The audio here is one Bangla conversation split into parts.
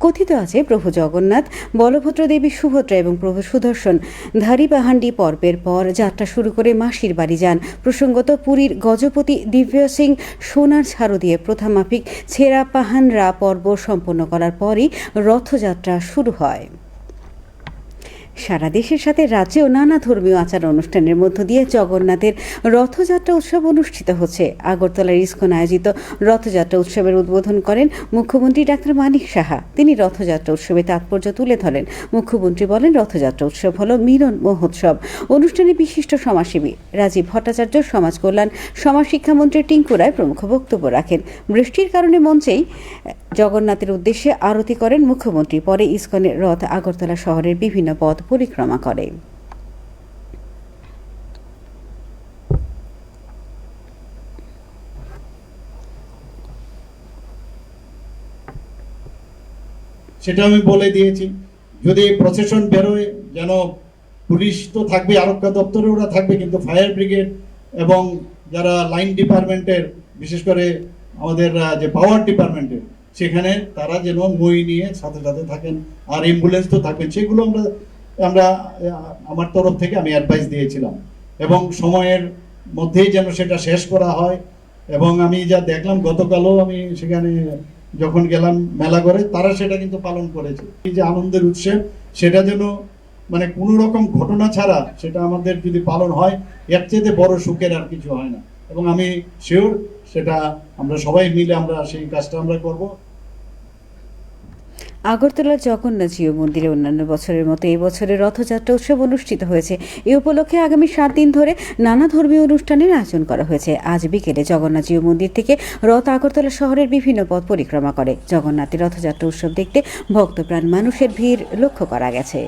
কথিত আছে, প্রভু জগন্নাথ, বলভদ্র দেবী সুভদ্রা এবং প্রভু সুদর্শন। ধারিবাহান্ডি পর্বের পর যাত্রা শুরু করে মাসির বাড়ি যান। প্রসঙ্গত পুরীর গজপতি দিব্য সিং সোনার ছাড়ো দিয়ে প্রথামাফিক ছেঁড়া পাহানরা পর্ব সম্পন্ন করার পরই রথযাত্রা শুরু হয়। সারা দেশের সাথে রাজ্যেও নানা ধর্মীয় আচার অনুষ্ঠানের মধ্য দিয়ে জগন্নাথের রথযাত্রা উৎসব অনুষ্ঠিত হচ্ছে। আগরতলার ইস্কন আয়োজিত রথযাত্রা উৎসবের উদ্বোধন করেন মুখ্যমন্ত্রী ডাক্তার মানিক সাহা। তিনি রথযাত্রা উৎসবে তাৎপর্য তুলে ধরেন। মুখ্যমন্ত্রী বলেন, রথযাত্রা উৎসব হল মিলন মহোৎসব। অনুষ্ঠানে বিশিষ্ট সমাজসেবী রাজীব ভট্টাচার্য, সমাজ কল্যাণ সমাজ শিক্ষামন্ত্রী টিঙ্কু রায় প্রমুখ বক্তব্য রাখেন। বৃষ্টির কারণে মঞ্চেই জগন্নাথের উদ্দেশ্যে আরতি করেন মুখ্যমন্ত্রী। পরে ইস্কনের রথ আগরতলা শহরের বিভিন্ন পথ পরিক্রমা করে। সেটা আমি বলে দিয়েছি। যদি প্রসেশন বেরোয়, যেন পুলিশ তো থাকবে, আরক্ষা দপ্তরে ওরা থাকবে, কিন্তু ফায়ার ব্রিগেড এবং যারা লাইন ডিপার্টমেন্টের বিশেষ করে আমাদের যে পাওয়ার ডিপার্টমেন্টের সেখানে তারা যেন মই নিয়ে সাথে সাথে থাকেন, আর অ্যাম্বুলেন্স তো থাকবেন, সেগুলো আমরা আমরা, আমার তরফ থেকে আমি অ্যাডভাইস দিয়েছিলাম। এবং সময়ের মধ্যেই যেন সেটা শেষ করা হয়। এবং আমি যা দেখলাম, গতকালও আমি সেখানে যখন গেলাম মেলা করে তারা সেটা কিন্তু পালন করেছে। এই যে আনন্দের উৎসব, সেটা যেন মানে কোনো রকম ঘটনা ছাড়া সেটা আমাদের যদি পালন হয়, এর চেয়ে বড় সুখের আর কিছু হয় না। এবং আমি শিওর সেটা আমরা সবাই মিলে আমরা সেই কাজটা আমরা করব। আগরতলার জগন্নাথ জিও মন্দিরে অন্যান্য বছরের মতো এই বছরের রথযাত্রা উৎসব অনুষ্ঠিত হয়েছে। এ উপলক্ষে আগামী সাত দিন ধরে নানা ধর্মীয় অনুষ্ঠানের আয়োজন করা হয়েছে। আজ বিকেলে জগন্নাথ জিও মন্দির থেকে রথ আগরতলা শহরের বিভিন্ন পথ পরিক্রমা করে। জগন্নাথের রথযাত্রা উৎসব দেখতে ভক্তপ্রাণ মানুষের ভিড় লক্ষ্য করা গেছে।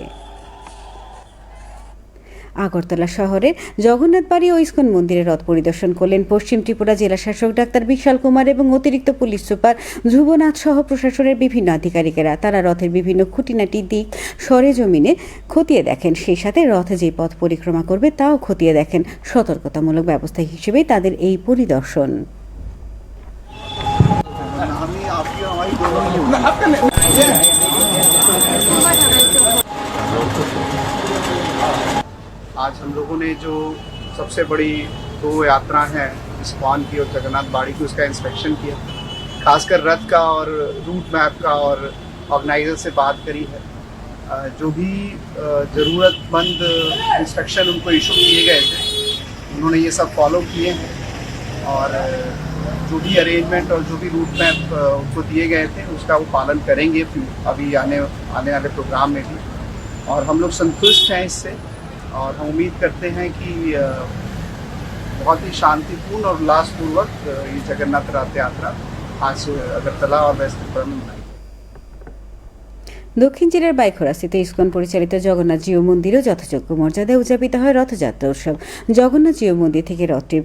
আগরতলা শহরের জগন্নাথ বাড়ি ও ইস্কন মন্দিরে রথ পরিদর্শন করলেন পশ্চিম ত্রিপুরা জেলা শাসক ডাক্তার বিশাল কুমার এবং অতিরিক্ত পুলিশ সুপার ধ্রুবনাথ সহ প্রশাসনের বিভিন্ন আধিকারিকেরা। তারা রথের বিভিন্ন খুঁটিনাটি দিক সরেজমিনে খতিয়ে দেখেন। সেই সাথে রথ যে পথ পরিক্রমা করবে তাও খতিয়ে দেখেন। সতর্কতামূলক ব্যবস্থা হিসেবেই তাদের এই পরিদর্শন। आज हम लोगों ने जो सबसे बड़ी दो यात्रा है इस्कॉन की और जगन्नाथ बाड़ी की, उसका इंस्पेक्शन किया। खासकर रथ का और रूट मैप का और ऑर्गेनाइजर से बात करी है। जो भी ज़रूरतमंद इंस्ट्रक्शन उनको इशू किए गए थे उन्होंने ये सब फॉलो किए हैं। और जो भी अरेंजमेंट और जो भी रूट मैप उनको दिए गए थे, उसका वो पालन करेंगे अभी आने आने वाले प्रोग्राम में भी। और हम लोग संतुष्ट हैं इससे। और हम उम्मीद करते हैं कि अ, बहुत ही शांतिपूर्ण और उल्लासपूर्वक अ, ये जगन्नाथ रथ यात्रा आज से अगरतला और वेस्ट त्रिपुरा में मनाई দক্ষিণ জেলার বাইখোরাস্থিত ইস্কন পরিচালিত জগন্নাথ জিও মন্দিরও যথাযোগ্য মর্যাদায় উদযাপিত হয় রথযাত্রা উৎসব জগন্নাথ জিও মন্দির থেকে রথটি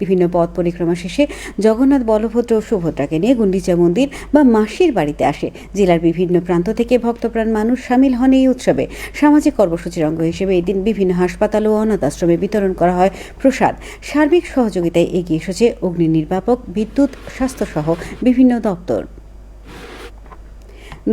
বিভিন্ন পথ পরিক্রমা শেষে জগন্নাথ বলভদ্র ও সুভদ্রাকে নিয়ে গুন্ডিচা মন্দির বা মাসির বাড়িতে আসে। জেলার বিভিন্ন প্রান্ত থেকে ভক্তপ্রাণ মানুষ সামিল হন এই উৎসবে। সামাজিক কর্মসূচির অঙ্গ হিসেবে এদিন বিভিন্ন হাসপাতাল ও অনাথ আশ্রমে বিতরণ করা হয় প্রসাদ। সার্বিক সহযোগিতায় এগিয়ে এসেছে অগ্নি নির্বাপক বিদ্যুৎ, স্বাস্থ্যসহ বিভিন্ন দপ্তর।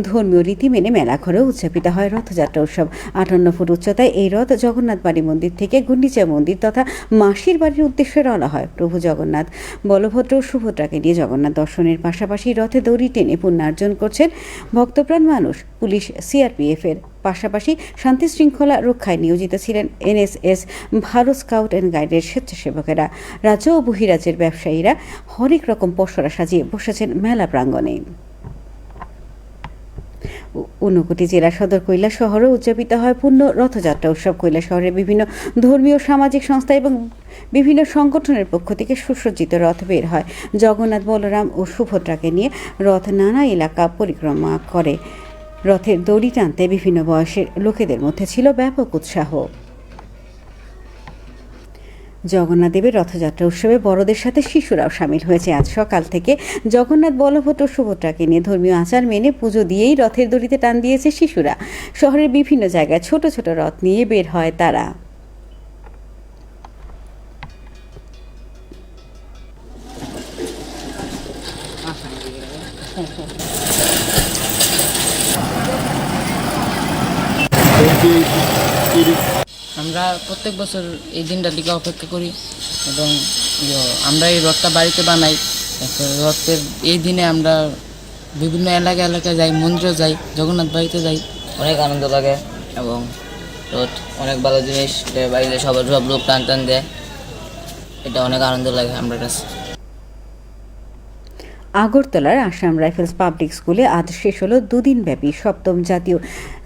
ধর্মীয় রীতি মেনে মেলা ঘরেও উদযাপিত হয় রথযাত্রা উৎসব। আটান্ন ফুট উচ্চতায় এই রথ জগন্নাথ বাড়ি মন্দির থেকে গুন্ডিচা মন্দির তথা মাসির বাড়ির উদ্দেশ্যে রওনা হয়। প্রভু জগন্নাথ, বলভদ্র ও সুভদ্রাকে নিয়ে জগন্নাথ দর্শনের পাশাপাশি রথে দড়ি টেনে পুণ্যার্জন করছেন ভক্তপ্রাণ মানুষ। পুলিশ, সিআরপিএফ এর পাশাপাশি শান্তি শৃঙ্খলা রক্ষায় নিয়োজিত ছিলেন এনএসএস, ভারত স্কাউট অ্যান্ড গাইডের স্বেচ্ছাসেবকেরা। রাজ্য ও বহিরাজ্যের ব্যবসায়ীরা হরেক রকম পসরা সাজিয়ে বসেছেন মেলা প্রাঙ্গণে। ঊনকোটি জেলা সদর কৈলা শহরে উদযাপিত হয় পূর্ণ রথযাত্রা উৎসব। কৈলা শহরে বিভিন্ন ধর্মীয়, সামাজিক সংস্থা এবং বিভিন্ন সংগঠনের পক্ষ থেকে সুসজ্জিত রথ বের হয়। জগন্নাথ বলরাম ও সুভদ্রাকে নিয়ে রথ নানা এলাকা পরিক্রমা করে। রথের দড়ি টানতে বিভিন্ন বয়সের লোকেদের মধ্যে ছিল ব্যাপক উৎসাহ। জগন্নাথ দেবের রথযাত্রা উৎসবে বড়দের সাথে শিশুরাও সামিল হয়েছে। আজ সকাল থেকে জগন্নাথ বলভদ্র সুভদ্রাকে নিয়ে ধর্মীয় আচার মেনে পুজো দিয়েই রথের দড়িতে টান দিয়েছে শিশুরা। শহরের বিভিন্ন জায়গায় ছোট ছোট রথ নিয়ে বের হয় তারা। আমরা প্রত্যেক বছর এই দিনটার দিকে অপেক্ষা করি এবং ইয়ে, আমরা এই রথটা বাড়িতে বানাই। রথের এই দিনে আমরা বিভিন্ন এলাকা এলাকায় যাই মন্দিরে যাই জগন্নাথ বাড়িতে যাই। অনেক আনন্দ লাগে এবং রথ অনেক ভালো জিনিস বাড়িতে সবার সব লোক টান টান দেয়। এটা অনেক আনন্দ লাগে আমরা কাছে। আগরতলার আসাম রাইফেলস পাবলিক স্কুলে আজ শেষ হলো দুদিনব্যাপী সপ্তম জাতীয়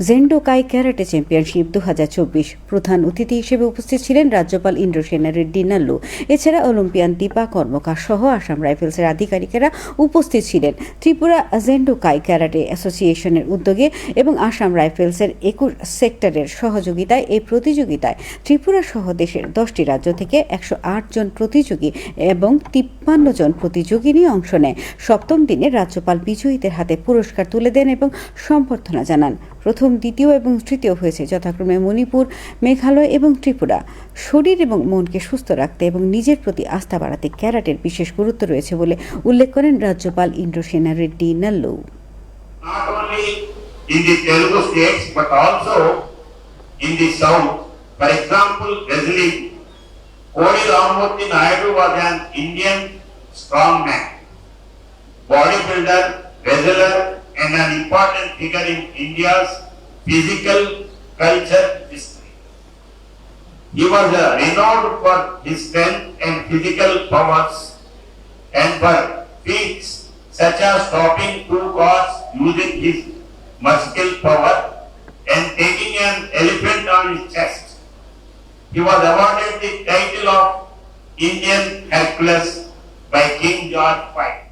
জেন্ডোকাই ক্যারাটে চ্যাম্পিয়নশিপ দু হাজার চব্বিশ। প্রধান অতিথি হিসেবে উপস্থিত ছিলেন রাজ্যপাল ইন্দ্রসেনা রেড্ডি নাল্লু। এছাড়া অলিম্পিয়ান দীপা কর্মকার সহ আসাম রাইফেলসের আধিকারিকেরা উপস্থিত ছিলেন। ত্রিপুরা জেন্ডোকাই ক্যারাটে অ্যাসোসিয়েশনের উদ্যোগে এবং আসাম রাইফেলসের একুশ সেক্টরের সহযোগিতায় এই প্রতিযোগিতায় ত্রিপুরা সহ দেশের দশটি রাজ্য থেকে একশো আট জন প্রতিযোগী এবং তিপ্পান্ন জন প্রতিযোগী নিয়ে অংশ নেয়। সপ্তম দিনে রাজ্যপাল বিজয়ীদের হাতে পুরস্কার তুলে দেন এবং সম্বর্ধনা জানান। প্রথম দ্বিতীয় এবং তৃতীয় হয়েছে যথাক্রমে মণিপুর মেঘালয় এবং ত্রিপুরা। শরীর এবং মনকে সুস্থ রাখতে এবং নিজের প্রতি আস্থা বাড়াতে ক্যারাটের বিশেষ গুরুত্ব রয়েছে বলে উল্লেখ করেন রাজ্যপাল Indrasena Reddy Nallu. In the Telugu states but also in the south. For example, Kodi Ramurthy Naidu was an Indian strongman, bodybuilder, wrestler and an important figure in India's physical culture history. He was uh, renowned for his strength and physical powers and for feats such as stopping two cars using his muscular power and taking an elephant on his chest. He was awarded the title of Indian Hercules by King George V.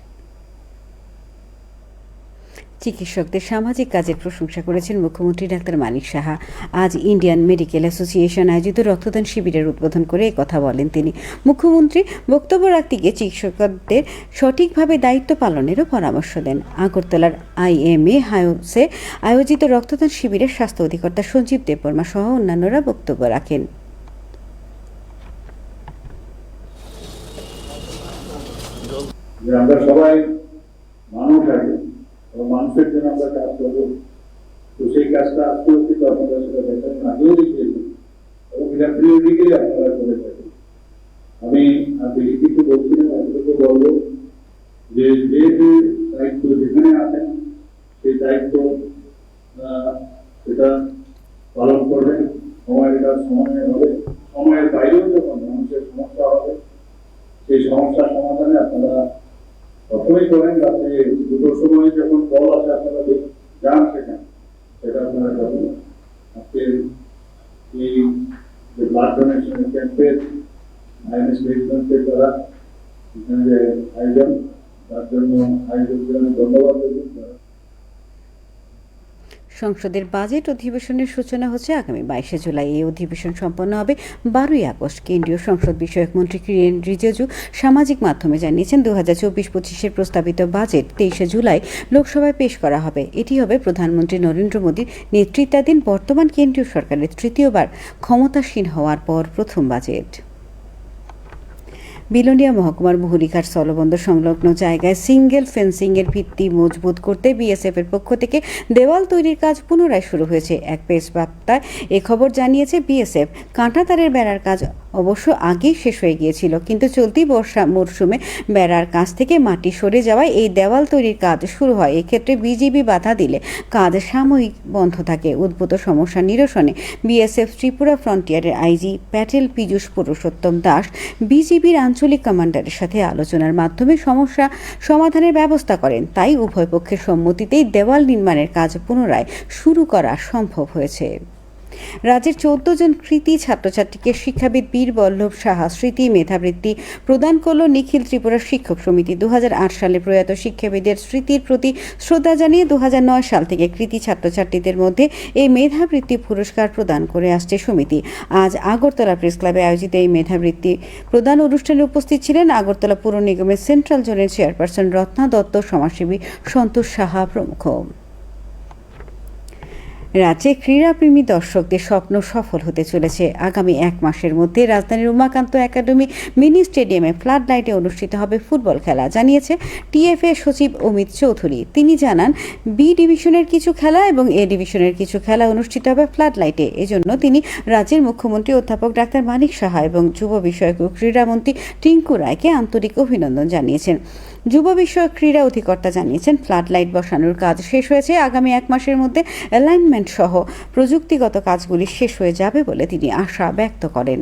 চিকিৎসকদের সামাজিক কাজের প্রশংসা করেছেন মুখ্যমন্ত্রী ডাক্তার মানিক সাহা। আজ ইন্ডিয়ান মেডিকেল অ্যাসোসিয়েশন আয়োজিত রক্তদান শিবিরের উদ্বোধন করে কথা বলেন তিনি। মুখ্যমন্ত্রী বক্তব্য রাখতে গিয়ে চিকিৎসকদের সঠিকভাবে দায়িত্ব পালনেরও পরামর্শ দেন। আগরতলার আইএমএ হাউসে আয়োজিত রক্তদান শিবিরের স্বাস্থ্য অধিকর্তা সঞ্জীব দেববর্মা সহ অন্যান্যরা বক্তব্য রাখেন। আমরা সবাই মানুষ আছি। মানুষের জন্য আমরা কাজ করব। তো সেই কাজটা আস্তে আস্তে তো আপনারা সেটা দেখেন আগেও দেখিয়েছেন এবং এটা প্রিয়রিটিকেই আপনারা করে থাকেন। আমি আর বেশি কিছু বলছি না আপনাদেরকে বলব যে যে যে দায়িত্ব যেখানে আছেন, সেই দায়িত্ব সেটা পালন করবেন। সময়ের কাজ সময়ে হবে। সময়ের বাইরেও যখন মানুষের সমস্যা হবে, সেই সমস্যার সমাধানে আপনারা প্রথমেই করেন রাতে দুটোর সময় যখন কল আসে আপনারা যে যান সেখানে, সেটা আপনারা করবেন আজকে এই যে ব্লাড ডোনেশন ক্যাম্পের আইএনএস মেডিকেলের দ্বারা এখানে যে আয়োজন, তার জন্য আয়োজকদের আমি ধন্যবাদ। দেব যারা সংসদের বাজেট অধিবেশনের সূচনা হচ্ছে আগামী বাইশে জুলাই। এই অধিবেশন সম্পন্ন হবে বারোই আগস্ট। কেন্দ্রীয় সংসদ বিষয়ক মন্ত্রী কিরেন রিজিজু সামাজিক মাধ্যমে জানিয়েছেন দু হাজার চব্বিশ পঁচিশের প্রস্তাবিত বাজেট তেইশে জুলাই লোকসভায় পেশ করা হবে। এটি হবে প্রধানমন্ত্রী নরেন্দ্র মোদীর নেতৃত্বাধীন বর্তমান কেন্দ্রীয় সরকারের তৃতীয়বার ক্ষমতাসীন হওয়ার পর প্রথম বাজেট। বিলোনিয়া মহকুমার বহুলিঘাট স্থলবন্দর সংলগ্ন জায়গায় সিঙ্গেল ফেন্সিং এর ভিত্তি মজবুত করতে বিএসএফ এর পক্ষ থেকে দেওয়াল তৈরির কাজ পুনরায় শুরু হয়েছে। এক প্রেস বার্তায় এ খবর জানিয়েছে বিএসএফ। কাঁটাতারের বেড়ার কাজ অবশ্য আগেই শেষ হয়ে গিয়েছিল। কিন্তু চলতি বর্ষা মরশুমে বেড়ার কাছ থেকে মাটি সরে যাওয়ায় এই দেওয়াল তৈরির কাজ শুরু হয়। এক্ষেত্রে বিজিবি বাধা দিলে কাজ সাময়িক বন্ধ থাকে। উদ্ভূত সমস্যা নিরসনে বিএসএফ ত্রিপুরা ফ্রন্টিয়ারের আইজি প্যাটেল পীযূষ পুরুষোত্তম দাস বিজিবির আঞ্চলিক কমান্ডারের সাথে আলোচনার মাধ্যমে সমস্যা সমাধানের ব্যবস্থা করেন। তাই উভয় পক্ষের সম্মতিতেই দেওয়াল নির্মাণের কাজ পুনরায় শুরু করা সম্ভব হয়েছে। রাজ্যের চোদ্দ জন কৃতি ছাত্রছাত্রীকে শিক্ষাবিদ বীর বল্লভ সাহা, স্মৃতি মেধাবৃত্তি প্রদান করল নিখিল ত্রিপুরা শিক্ষক সমিতি। দু হাজার আট সালে প্রয়াত শিক্ষাবিদের স্মৃতির প্রতি শ্রদ্ধা জানিয়ে দুহাজার নয় সাল থেকে কৃতি ছাত্রছাত্রীদের মধ্যে এই মেধাবৃত্তি পুরস্কার প্রদান করে আসছে সমিতি। আজ আগরতলা প্রেস ক্লাবে আয়োজিত এই মেধাবৃত্তি প্রদান অনুষ্ঠানে উপস্থিত ছিলেন আগরতলা পুর নিগমের সেন্ট্রাল জোনের চেয়ারপারসন রত্না দত্ত, সমাজসেবী সন্তোষ সাহা প্রমুখ। রাজ্যে ক্রীড়াপ্রেমী দর্শকদের স্বপ্ন সফল হতে চলেছে। আগামী এক মাসের মধ্যে রাজধানীর উমাকান্ত একাডেমি মিনি স্টেডিয়ামে ফ্লাড লাইটে অনুষ্ঠিত হবে ফুটবল খেলা, জানিয়েছে টিএফএ সচিব অমিত চৌধুরী। তিনি জানান, বি ডিভিশনের কিছু খেলা এবং এ ডিভিশনের কিছু খেলা অনুষ্ঠিত হবে ফ্লাড লাইটে এজন্য তিনি রাজ্যের মুখ্যমন্ত্রী অধ্যাপক ডাক্তার মানিক সাহা এবং যুব বিষয়ক ক্রীড়ামন্ত্রী টিঙ্কু রায়কে আন্তরিক অভিনন্দন জানিয়েছেন। যুব বিষয়ক ক্রীড়া অধিকর্তা জানিয়েছেন ফ্লাড লাইট বসানোর কাজ শেষ হয়েছে। আগামী এক মাসের মধ্যে অ্যালাইনমেন্ট সহ প্রযুক্তিগত কাজগুলি শেষ হয়ে যাবে বলে তিনি আশা ব্যক্ত করেন।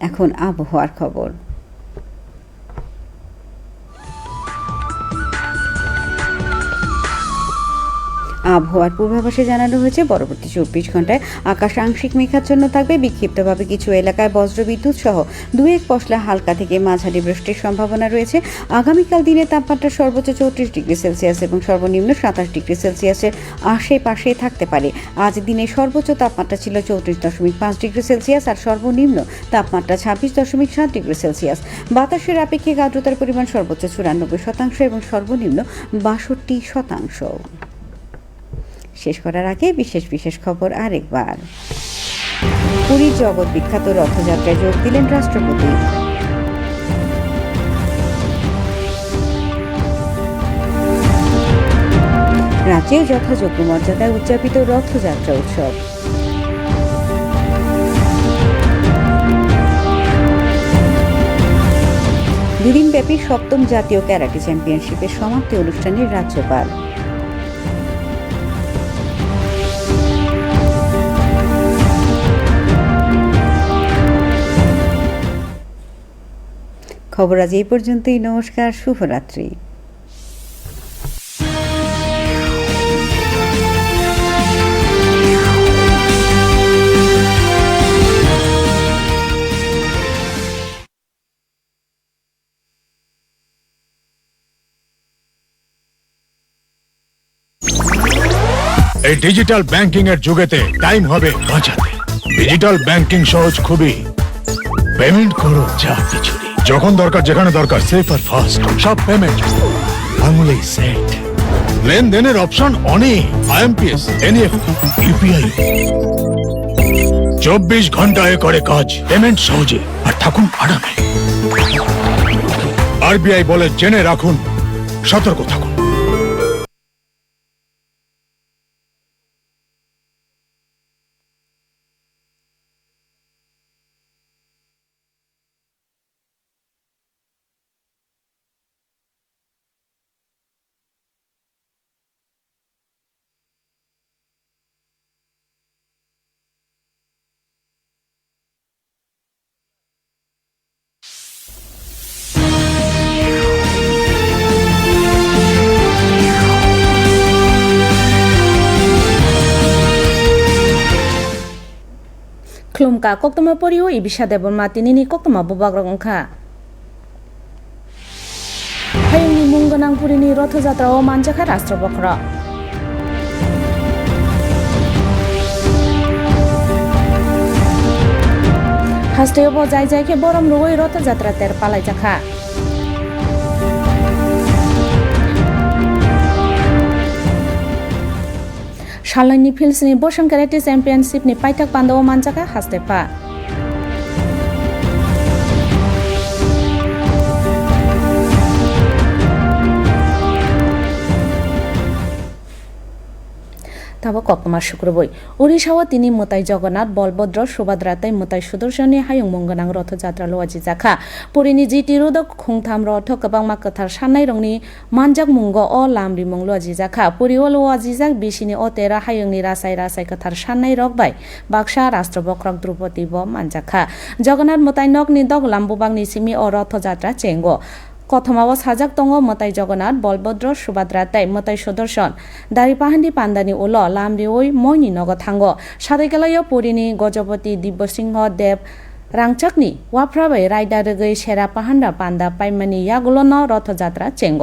এখন আবহাওয়ার খবর। আবহাওয়ার পূর্বাভাসে জানানো হয়েছে, পরবর্তী চব্বিশ ঘন্টায় আকাশ আংশিক মেঘাচ্ছন্ন থাকবে। বিক্ষিপ্তভাবে কিছু এলাকায় বজ্রবিদ্যুৎ সহ দু এক পশলা হালকা থেকে মাঝারি বৃষ্টির সম্ভাবনা রয়েছে। আগামীকাল দিনে তাপমাত্রা সর্বোচ্চ চৌত্রিশ ডিগ্রি সেলসিয়াস এবং সর্বনিম্ন সাতাশ ডিগ্রি সেলসিয়াসের আশেপাশে থাকতে পারে। আজ দিনে সর্বোচ্চ তাপমাত্রা ছিল চৌত্রিশ দশমিক পাঁচ ডিগ্রি সেলসিয়াস আর সর্বনিম্ন তাপমাত্রা ছাব্বিশ দশমিক সাত ডিগ্রি সেলসিয়াস। বাতাসের আপেক্ষিক আর্দ্রতার পরিমাণ সর্বোচ্চ চুরানব্বই শতাংশ এবং সর্বনিম্ন বাষট্টি শতাংশ। শেষ করার আগে বিশেষ বিশেষ খবর আরেকবার। পুরীর জগৎ বিখ্যাত রথযাত্রায় যোগ দিলেন রাষ্ট্রপতি। রাজ্যেও যথাযোগ্য মর্যাদায় উদযাপিত রথযাত্রা উৎসব। দুদিনব্যাপী সপ্তম জাতীয় ক্যারাটে চ্যাম্পিয়নশিপের সমাপ্তি অনুষ্ঠানে রাজ্যপাল। খবর আজ এই পর্যন্তই, নমস্কার, শুভরাত্রি। এই ডিজিটাল ব্যাংকিং এর যুগেতে টাইম হবে বাঁচাতে। ডিজিটাল ব্যাংকিং সহজ খুবই। পেমেন্ট করো যা কিছু যখন দরকার, যেখানে দরকার সেফ আর ফাস্ট সব পেমেন্ট আঙুলেই সেট লেনদেনের অপশন অনেক। আইএমপিএস এনইএফটি ইউপিআই চব্বিশ ঘন্টায় করে কাজ পেমেন্ট সহজে। আর থাকুন আরামে। আরবিআই বলে জেনে রাখুন, সতর্ক থাকুন। khlumka koktoma poriu ibisa debon ma tinini koktoma bobagrak wngkha hayungni mung gonang purini rotho jatrao manjakhai rastro bokro হাস্টেও বজায় যাইকে বরম রুই রথযাত্রা তের পালাই যাখা सालाइनि फिल्सनि बसं काराटे च्याम्पियनसिपनि पाइथाक पान्डव मानजाका हास्टेपा তাবো ককমার শুক্রবই উড়িষ্যাও তিনি মতাই জগন্নাথ, বলভদ্র সুভদ্রাতাই মতাই সুদর্শনী হায়ং মঙ্গনাং, রথযাত্রা লোয়াজি জাখা পুরিনি জি টিরুদক খুংথাম রথ কবাংমা কথার সান্নাই রংনি, মানজাক মুঙ্গ, অ লামরি মং লোয়াজি জাখা পুরি ও লোয়াজি জাক বিসিনি অ তেরা, হায়ংনি রাসাই রাসাই কথার সান্নাই রকবাই বাক্সা, রাষ্ট্র বক্রক, দ্রৌপদী ব মানজাখা। জগন্নাথ মতাই নকনি দক লাম্বুবাংনি সিমি অ রথযাত্রা চেঙ্গ। কথমাও সাজাক দङ মতাই জগন্নাথ, বলভদ্র সুভাদ্রা তাই মতাই সুদর্শন। দারি পাহানি পান্দানি উল লামরি ওই মইনি নগ থাঙ্গ সাদাইকালায় পুরিনি গজপতি, দিব্যসিংহ, দেব, রাংচাকনি, ওয়াফ্রাবাই, রায়দারগৈ রগৈ সেরা পাহান্ডা পান্ডা পাইমানি, ইয়াগুলন, রথযাত্রা, চেঙ্গ।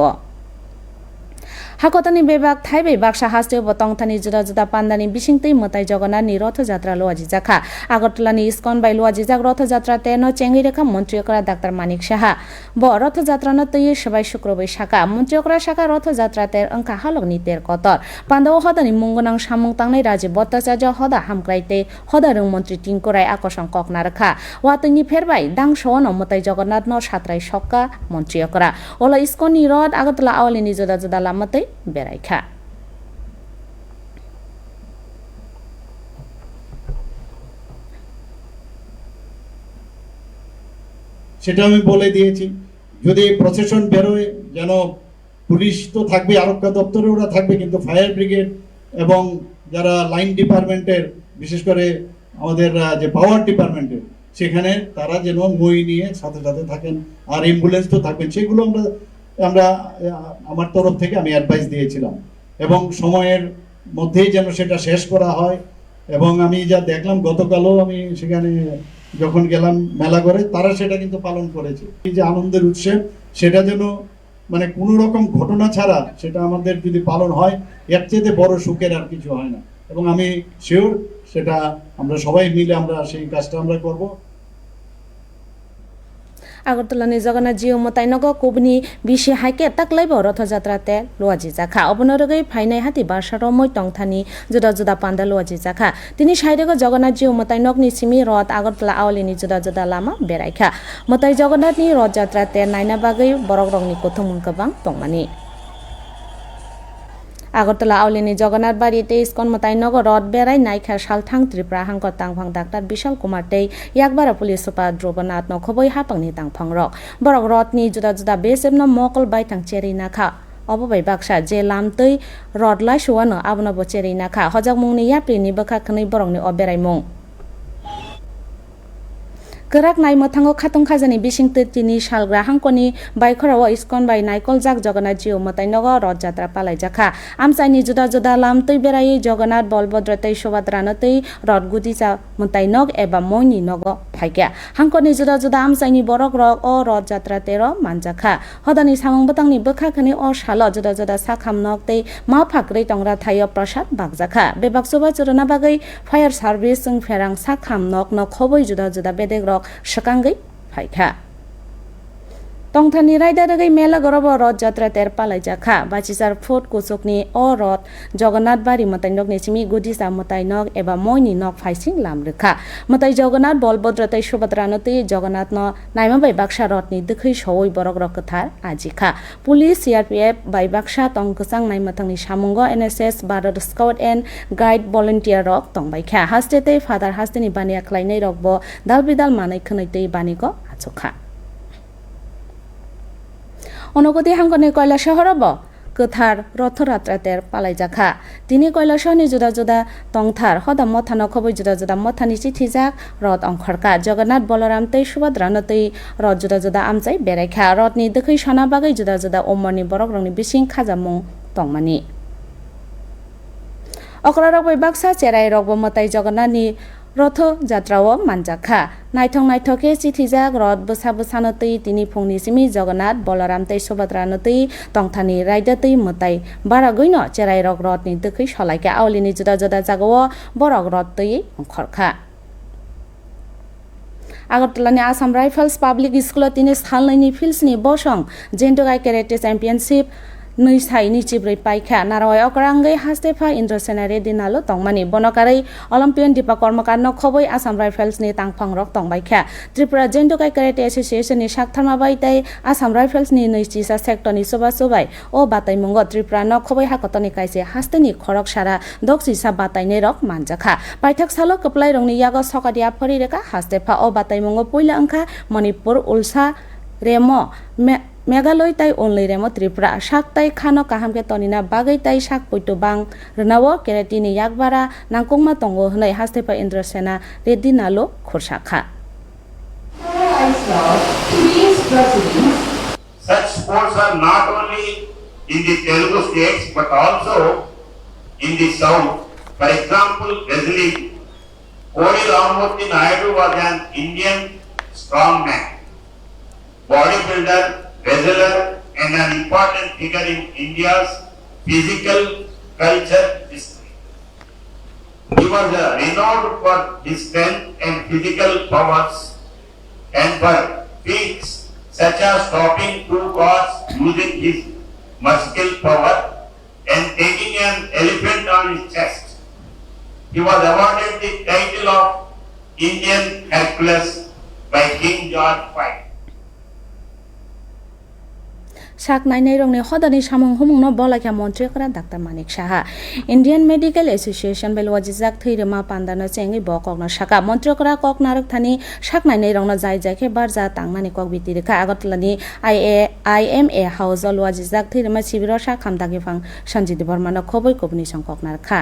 Hakotani bebak thaibai baksa haste bo tongthani juda juda pandani bisingtei motai jogonnatni Rathyatra লোয়াজি জাখা। আগরতলানি ইস্কন বাই লোয়াজি জাক রথযাত্রা তেন চেঙ্গি রেখা মন্ত্রীকরা ডাক্তার মানিক সাহা। ব রথযাত্রা ন তৈ সবাই শুক্রবাই শাখা। মন্ত্রীকরা শাখা রথযাত্রা তের অঙ্কা হালকনি তের কতর। পান্ডব হদানি মুঙ্গনাং সামুং তাংনাই রাজীব ভট্টাচার্য হদা হামক্রাইতে হদা রং মন্ত্রী টিঙ্করাই আকর্ষণ ককনা রেখা ওয়াতনি ফেরবাই দাং সওয়ান মতাই জগন্নাথ ন সাতরাই সক্কা মন্ত্রীকরা ওলা ইস্কনি রথ আগরতলা আওয়ালিনি জুদা জুদা লামাতৈ বেড়াইখা। সেটা আমি বলে দিয়েছি। যদি প্রসেশন বেরোয়, যেন পুলিশ তো থাকবে, আরক্ষা দপ্তরে ওরা থাকবে, কিন্তু ফায়ার ব্রিগেড এবং যারা লাইন ডিপার্টমেন্টের বিশেষ করে আমাদের যে পাওয়ার ডিপার্টমেন্টের সেখানে তারা যেন মই নিয়ে সাথে সাথে থাকেন, আর অ্যাম্বুলেন্স তো থাকবেন, সেগুলো আমরা আমরা, আমার তরফ থেকে আমি অ্যাডভাইস দিয়েছিলাম। এবং সময়ের মধ্যেই যেন সেটা শেষ করা হয়। এবং আমি যা দেখলাম, গতকালও আমি সেখানে যখন গেলাম মেলা করে তারা সেটা কিন্তু পালন করেছে। এই যে আনন্দের উৎসব, সেটা যেন মানে কোনো রকম ঘটনা ছাড়া সেটা আমাদের যদি পালন হয়, এর চেয়ে বড় সুখের আর কিছু হয় না। এবং আমি শিওর সেটা আমরা সবাই মিলে আমরা সেই কাজটা আমরা করব। আগরতলানি জগন্নাথ জিও মতাইনগ কুবনি বিশি হাইকে তাকলাইব রথযাত্রাতে লোয়াজি জাখা। অবনরগৈ ফাইনাই হাতি বাসার মই টংথানি জুদা জুদা পান্ডা লোয়াজি জাখা। তিনি সাইরেগ জগন্নাথ জিও মতাইনগনি সিমি রথ আগরতলা আওলিনি জুদা জুদা লামা বেড়াইখা মতাই জগন্নাথনি রথযাত্রাতে নাইনা বাগৈ বরক রংনি কথমুন গবাং টংমানি। আগরতলা আউলিনী জগন্নাথ বাড়িতে ইস্কন মতাইনগ রদ বেড়াই নাইখা সালথাং ত্রিপুরা হাঙ্ক তাংফাং ডাক্তার বিশাল কুমার তৈ ইয়াকবারা পুলিশ সুপার ধ্রুবনাথ নখবই হাপাংনি তাংফাং রক। বরক রথনি জুদা জুদা বেসেবন মকল বাইথাং চেরি নাখা। অববাই বাক্সা যে লামতৈ রডলাই সুয়ানো আবনব চেরি নাখা। হজাক মুংনি ইয়াপ্রিনি বখা খनै বরংনি অবেরাই মুং। गराक नाय मथांगो खातुं खाजानि बिसिं तेतिनि सालग्रा हांकनि बाइखराव इस्कन बाय नायकल जाक जगन्नाथ जिउ मताइनगो रथ जात्रा पालायजाखा आमचाइनि जुदा जुदा लाम तै बेरायै जगन्नाथ बलभद्र तै शोभाद्रानो तै रथ गुदि जा मताइनग एबा मनि नग फाइकिया हांकनि जुदा जुदा आमचाइनि बरक रग अ रथ जात्रा तेर मानजाखा हदानि सामुं बोतांनि बोखाखनि अ साल जुदा जुदा साखाम नग तै मा फाग्रै टंग्रा थायो प्रसाद बागजाखा बेबाक सुबा चुरना बागै फायार सार्भिस जों फेरां साखाम नग न खबै जुदा जुदा बेदेग रग ᱥᱟᱠᱟᱝᱜᱟᱹᱭ ᱯᱷᱟᱭᱜᱷᱟ টংথানি রাইদারগৈ মেলা গরব রথ যাত্রা তের পালাই জাখা বাচিসার ফুট কুচকনি অ রথ জগন্নাথ বাড়ি মতাইনক নিচিমি গুদিসা মতাইনক এবা মইনি নক ফাইসিং লামরেখা মতাই জগন্নাথ বলভদ্র তৈ সুভদ্রানতৈ জগন্নাথ ন নাইমাবাই বাক্সা রথনি দখৈ সওই বরক রক কথার আজিখা পুলিশ সিআরপিএফ বাই বাক্সা তংকসাং নাইমাথাংনি সামুঙ্গ NSS Bharat scout and guide volunteer rock তংবাইখা হাস্তেতৈ ফাদার হাস্তেনি বানিয়া খ্লাইনাই রকব দাল বিদাল মানাই খনৈতৈ বানিক আচখা অনুগতি হাঙ্গনি কয়লা শহরব গোথার রথযাত্রাতের পালাই জাখা তিনি কয়লা কৈলাসহনি জুদা জুদা টংথার হদা মথানো খবৈ জুদা জুদা মথানি চিঠি যাক রথ অংখরকা জগন্নাথ বলরাম তৈ সুভদ্রানো তৈ রথ জুদা জুদা আমচাই বেড়াইখা রথনি দখৈ সনা বাগৈ জুদা জুদা অমরনি বরক রংনি বিসিং খাজামুং টংমানি অকরারক बै বাক্সা চেরাই রকব মতাই জগন্নাথনি রথ যাত্রাও মানজাখা নাইথং নাইথকে চিঠিজাক রথ বসা বসানো তৈ তিনি ফংনি সিমি জগন্নাথ বলরাম তৈ সুভদ্রানো তৈ টংথানি রাইদা তৈ মতাই বারা গইন চেরাই রক রথনি দখৈ সলাইকে আউলিনি জুদা জুদা জাগাও বরক রথ তৈ অংখরখা আগরতলানি আসাম রাইফেলস পাবলিক স্কুলত তিনি সালনাইনি ফিল্ডসनि বসং nui sai ni chibrei pai kha naroi okrangai haste pha intersenare dinalo tongmani bonokarei olympian dipa kormokar no khoboi assam rifles ni tangphang rok tongbai kha tripura jendokai karate association ni saktharma bai tai assam rifles ni nui chisa sector ni soba sobai o batai mungo tripura no khoboi hakotoni kaise haste ni khorok sara dok chisa batai ne rok manjakha paithak salo kaplai rong ni yago sokadia phori reka haste pha o batai mungo poila angkha manipur ulsa remo Meghalaya তাই অনলি রেমো ত্রিপুরা শাক তাই খানো কাহামকে তনিনা বাগৈ তাই শাক পৈতো বাং রনাও কেরাটিনি ইয়াকবারা নাংকংমা তঙ্গ হনাই হাস্তেপা Indrasena Reddy নালো খোরসাখা Such sports are not only in the Telugu states but also in the south. For example, wrestling. Kodi Ramamurthy Naidu was an Indian strongman, bodybuilder, wrestler and an important figure in India's physical culture history. He was renowned for his strength and physical powers and for feats such as stopping two cars using his muscular power and taking an elephant on his chest. He was awarded the title of Indian Hercules by King George V. সাক নাইনাই রংনি হদানি সামং হুমংনো বলাকিয়া মন্ত্রী করা doctor Manik Saha. Indian medical association bell ওয়াজিজাক থৈরমা পান্দানো চেঙ্গি ব ককনা সাকা মন্ত্রী করা কক নারক থানি সাক নাইনাই রংনো যাই যাইকে বারজা তাংনানি কক বিতি রেখা। আগতলানি I A, I M A house ওয়াজিজাক থৈরমা শিবির সা খামদাগি ফাং সঞ্জিত বর্মানো খবই কবনি সং কক নারখা।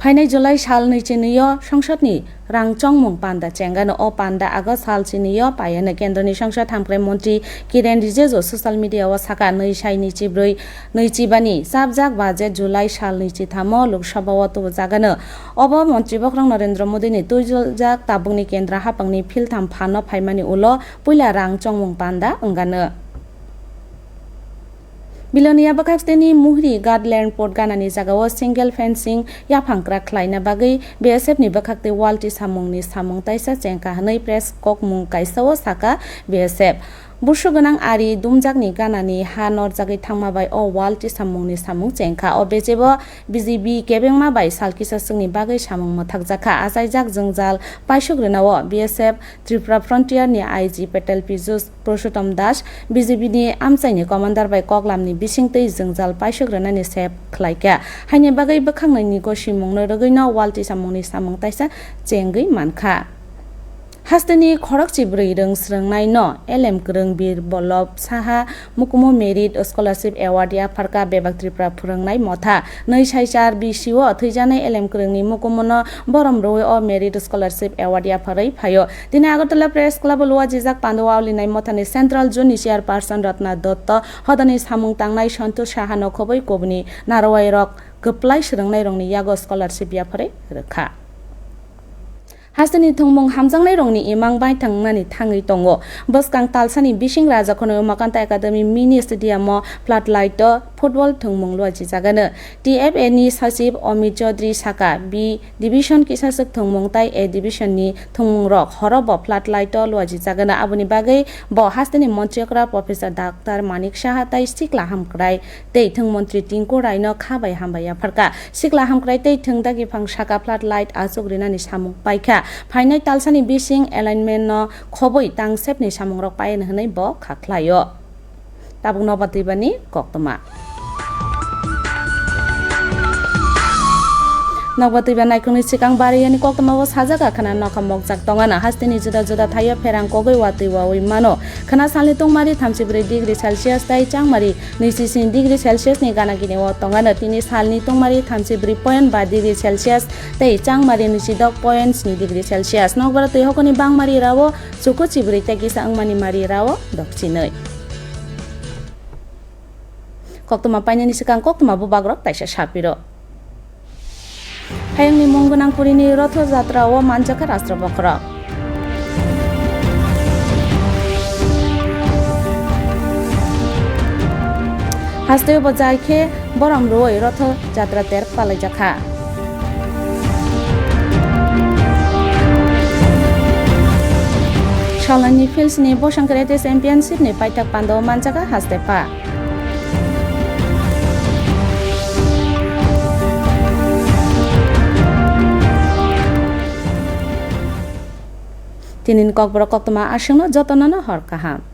ফাইনাই জুলাই সালনি চিনিয় সংসদনি রাংচংমং পান্ডা চেঙ্গানো ও পান্ডা আগ সাল চিনিয় পায়ানো কেন্দ্রনি সংসদ হামক্রাই মন্ত্রী কিরেন রিজেজো। সোশ্যাল মিডিয়াও সাকা নৈ সাই নিচিব্রই নৈচিবানি সাবজাক বাজেট জুলাই সাল নিচিথামো লোকসভাও তো জাগানো। অব মন্ত্রী বক্রং নরেন্দ্র মোদীনি তুইজাক তাবুংনি কেন্দ্র হাপাংনি ফিল থামফানো ফাইমানি উলো। পইলা রাংচংমং পান্ডা অঙ্গানো बिलोनिया बखाक्सटेनि मुहरि गार्डल्यान्ड पोर्ट गानानि जागाव सिंगेल फेन्सिं याफांक्रा ख्लायना बागै बिएसएफनि बखाक्ते वाल्टी सामुंनि सामुं ताइसा चेंका हनै प्रेस कक मुं काइसाव साका BSF bursu gonang ari dumjakni ganani ha norjagui thangmabai o wal ti sammungni sammung chengkha o bejebo BJP kebengma bai salkisa singni bagui samung mothakjaka asaijak jungjal paisugrenao BSF Tripura Frontier ni IG Patel Pijus Proshottam Das BJP ni amchaini commander bai koklamni bisingtei jungjal paisugrenani sep khlaika haine bagui bakhangnani gosi mungno rogino wal ti sammungni sammung taisa chengui mankha हास्टनि खरक चिब्रै रोंस्रोंनाय न एलएम गोरों बिर बल्लभ साहा मुकुमु मेरिट स्कलारशिप एवार्ड या फारका बेबाक्त्रिफ्रा फोरोंनाय मथा नै साइसार बिसिअ थैजानाय एलएम गोरोंनि मुकुमुन बरम रय अ मेरिट स्कलारशिप एवार्ड या फारै फायो दिनै আগরতলা প্রেস ক্লাব লোয়া জিজাক পান্দোয়াওলি নাই মথানি সেন্ট্রাল জোনनि চেয়াरपार्सन रत्ना दत्त हदनि सामुं तांनाय सन्तोष साहा नखबै कबनि नारवाय रक गोप्लाय सोलोंनाय रंनि याग स्कलारशिप याफारै रोखा হাসনি থংমং হামজাংনাই রংনি ইমাং বাই থাংনানি থাঙি দङ বসকাং তালসানি বিশিং রাজাখনো মাকান্তা academy mini stadium flood light football थंमं लुआजि जागानो TFA नि सचिव अमित चौधरी साका बि डिभिसन किसासक थंमं ताइ ए डिभिसननि थंमं रक हरब फ्लाड लाइट लुआजि जागानो आबुनि बागै ब हास्टेनि मन्त्रिकरा प्रफेसर डाक्टर मानिक साहा ताइ सिक्ला हामक्राय तै थं मन्त्रि टिंकु रायनो खाबाय हामबाया फारका सिक्ला हामक्राय तै थं दागि फां साका फ्लाड लाइट आजुग्रिनानि सामुं पाइखा फाइनाय तालसानि बिसिं एलाइनमेन्ट न खबै तांसेपनि सामुं रक पायन होनै ब खाख्लायो nokba tui banai kung sikang bari yani kok tama was haja ka khana nokha mok jak tonga na hasti ni juda juda thaiya pherang kogoi wa tui wa oi mano khana salni tung mari thamsi bre degree celsius tai chang mari nisi sin degree celsius ni gana gine wa tonga na tini salni tung mari thamsi bre point ba degree celsius tai chang mari nisi dok point ni degree celsius nokba tui hokoni bang mari rawo chuko chibri te kisa angmani mari rawo dok chinoi কক্তমা পাইনি নিশিকাং কক্তমা বুবাগ্রক তাইসা সাপিরো हायंनि मंगोनांपुरिनि रथ जात्राव मानजाखा राष्ट्र बख्र हास्ते बजाइखे बरम रोय रथ जात्रा तेर पालाइजाखा सलनि फिल्सनि बसंकरेटे चेम्पियनशिपनि tinin kok bro kok tuma asing no joto nana hor kaham